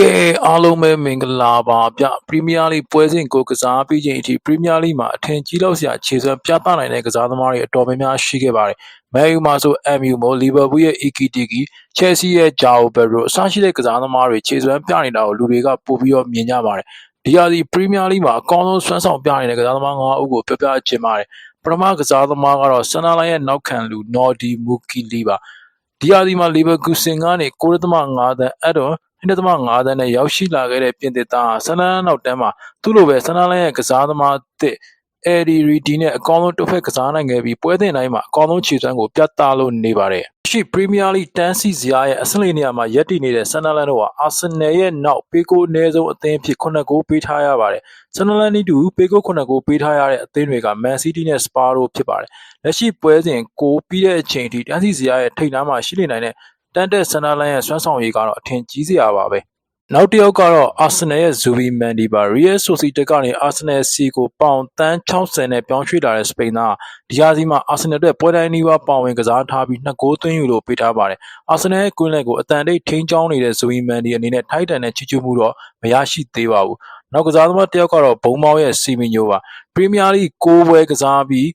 ကဲအားလုံးပဲမင်္ဂလာပါဗျပရီးမီးယားလိပွဲစဉ်ကိုကစားပြီးချိန်အထိပရီးမီးယားလိမှာအထင်ကြီးလောက်စရာခြေစွမ်းပြသနိုင်တဲ့ကစားသမားတွေအတော်များများရှိခဲ့ပါတယ်။မန်ယူမှာဆို MU မို့လီဗာပူးရဲ့ EKTG ချယ်ဆီရဲ့ဂျာအိုဘယ်ရိုအစရှိတဲ့ကစားသမားတွေခြေစွမ်းပြနေတာကိုလူတွေကပို့ပြီးတော့မြင်ကြပါတယ်။ဒီဟာဒီပရီးမီးယားလိမှာအကောင်းဆုံးစွမ်းဆောင်ပြနေတဲ့ကစားသမား၅ဦးကိုပြောပြချင်ပါတယ်။ပထမကစားသမားကတော့ဆန်နာလိုင်းရဲ့နောက်ခံလူနော်ဒီမူကီလီပါ။ဒီဟာဒီမှာလီဗာကူဆင်ကနေ9.5တန်းအဲ့တော့ 2.5တန်းနဲ့ရောက်ရှိလာခဲ့တဲ့ပြင်သစ်သားဟာဆန်နာနောက်တန်းမှာသူ့လိုပဲဆန်နာလိုင်းရဲ့ကစားသမားအသစ်အဲဒီရီဒီနဲ့အကောင်းဆုံးတစ်ဖက်ကစားနိုင်ခဲ့ပြီးပွဲစဉ်တိုင်းမှာအကောင်းဆုံးခြေစွမ်းကိုပြသလို့နေပါတယ်။ရှိပရီးမီးယားလိတန်းစီစရာရဲ့အဆင့်လေးနေရာမှာရပ်တည်နေတဲ့ဆန်နာလန်တို့ဟာအာဆင်နယ်ရဲ့နောက်ပေးကိုအနည်းဆုံးအသင်းဖြစ်9ဂိုးပေးထားရပါတယ်။ဆန်နာလန်နီတူပေးကို9ဂိုးပေးထားရတဲ့အသင်းတွေကမန်စီးတီးနဲ့စပါတို့ဖြစ်ပါတယ်။လက်ရှိပွဲစဉ်ကိုပြီးတဲ့အချိန်ထိတန်းစီစရာရဲ့ထိပ်နားမှာရှိနေနိုင်တဲ့ တန်တက်ဆန်နာလန်ရဲ့ဆွမ်းဆောင်ရည်ကတော့အထင်ကြီးစရာပါပဲ။နောက်တစ်ယောက်ကတော့အာဆင်နယ်ရဲ့ဇူဘီမန်ဒီပါရီယယ်ဆိုစီတက်ကနေအာဆင်နယ်စီကိုပေါင်တန်း60နဲ့ပြောင်းရွှေ့လာတဲ့စပိန်သားဒီဟာစီမှာအာဆင်နယ်အတွက်ပွဲတိုင်းနီးပါးပါဝင်ကစားထားပြီးနှစ်ဂိုးသွင်းယူလို့ပေးထားပါတယ်။အာဆင်နယ်ရဲ့ကွင်းလက်ကိုအတန်တိတ်ထိန်းချောင်းနေတဲ့ဇူဘီမန်ဒီအနေနဲ့ထိုက်တန်တဲ့ချီချူမှုတော့မရရှိသေးပါဘူး။နောက်ကစားသမားတစ်ယောက်ကတော့ဘုံမောင်းရဲ့စီမီညိုပါ။ပရီးမီးယားလိ6ပွဲကစားပြီး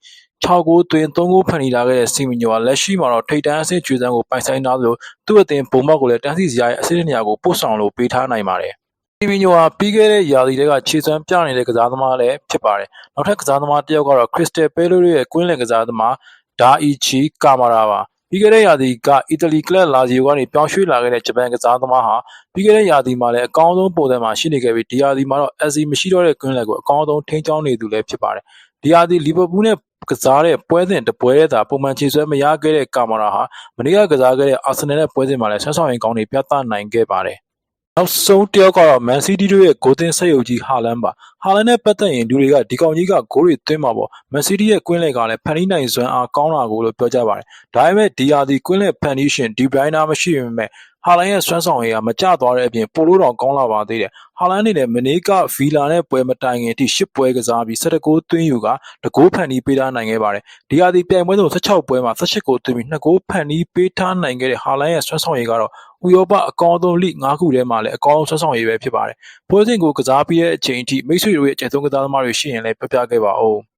6ဂိုးသွင်း3ဂိုးဖန်တီးလာခဲ့တဲ့စီမီညိုကလက်ရှိမှာတော့ထိပ်တန်းအဆင့်ကျွေးစမ်းကိုပိုင်ဆိုင်ထားသလိုသူ့အသင်းဘုံမောက်ကိုလည်းတန်းစီစရာရဲ့အဆင့်နေရာကိုပို့ဆောင်လို့ပေးထားနိုင်ပါတယ်။စီမီညိုဟာပြီးခဲ့တဲ့ရာသီတက်ကခြေစွမ်းပြနေတဲ့ကစားသမားလည်းဖြစ်ပါတယ်။နောက်ထပ်ကစားသမားတစ်ယောက်ကတော့ခရစ္စတယ်ပဲလိုရဲ့ကွင်းလယ်ကစားသမားဒါအီချီကာမာရာပါ။ပြီးခဲ့တဲ့ရာသီကအီတလီကလပ်လာဇီယိုကနေပြောင်းရွှေ့လာခဲ့တဲ့ဂျပန်ကစားသမားဟာပြီးခဲ့တဲ့ရာသီမှာလည်းအကောင်းဆုံးပုံစံမှာရှိနေခဲ့ပြီးဒီရာသီမှာတော့ SC မရှိတော့တဲ့ကွင်းလယ်ကိုအကောင်းဆုံးထိန်းချောင်းနေသူလည်းဖြစ်ပါတယ်။ ဒီရာသီလီဗာပူးနဲ့ကစားတဲ့ပွဲစဉ်တပွဲသာပုံမှန်ခြေဆွဲမရခဲ့တဲ့ကာမာရာဟာမနေ့ကကစားခဲ့တဲ့အာဆင်နယ်နဲ့ပွဲစဉ်မှာလည်းဆွမ်းဆောင်ရင်ကောင်းတွေပြသနိုင်ခဲ့ပါတယ်။နောက်ဆုံးတစ်ယောက်ကတော့မန်စီးတီးတို့ရဲ့ဂိုးသင်းဆက်ယုပ်ကြီးဟာလန်ပါ။ဟာလန်နဲ့ပတ်သက်ရင်လူတွေကဒီကောင်ကြီးကဂိုးတွေသွင်းမှာပေါ့။မန်စီးတီးရဲ့ကွင်းလက်ကလည်းဖန်တီးနိုင်စွမ်းအားကောင်းတာကိုလို့ပြောကြပါတယ်။ဒါပေမဲ့ဒီယာဒီကွင်းလက်ဖန်တီးရှင်ဒီဘရိုင်းနာမရှိပေမဲ့ ဟာလန်ရဲ့စွမ်းဆောင်ရည်ကမကျသွားတဲ့အပြင်ပိုလို့တော့ကောင်းလာပါသေးတယ်။ဟာလန်အနေနဲ့မနေ့ကဗီလာနဲ့ပွဲမတိုင်ခင်အထိ၈ပွဲကစားပြီး၁၁ဂိုးသွင်းယူကတဂိုးဖန်တီးပေးထားနိုင်ခဲ့ပါတယ်။ဒီဟာဒီပြိုင်ပွဲဆုံး16ပွဲမှာ18ဂိုးသွင်းပြီး2ဂိုးဖန်တီးပေးထားနိုင်ခဲ့တဲ့ဟာလန်ရဲ့စွမ်းဆောင်ရည်ကတော့ဥရောပအကောင်းဆုံးလိ၅ခုထဲမှာလည်းအကောင်းဆုံးဆွမ်းဆောင်ရည်ပဲဖြစ်ပါတယ်။ပွဲစဉ်ကိုကစားပြီးတဲ့အချိန်အထိမိတ်ဆွေတို့ရဲ့အကျဆုံးကစားသမားတွေရှိရင်လည်းပြပြခဲ့ပါဦး။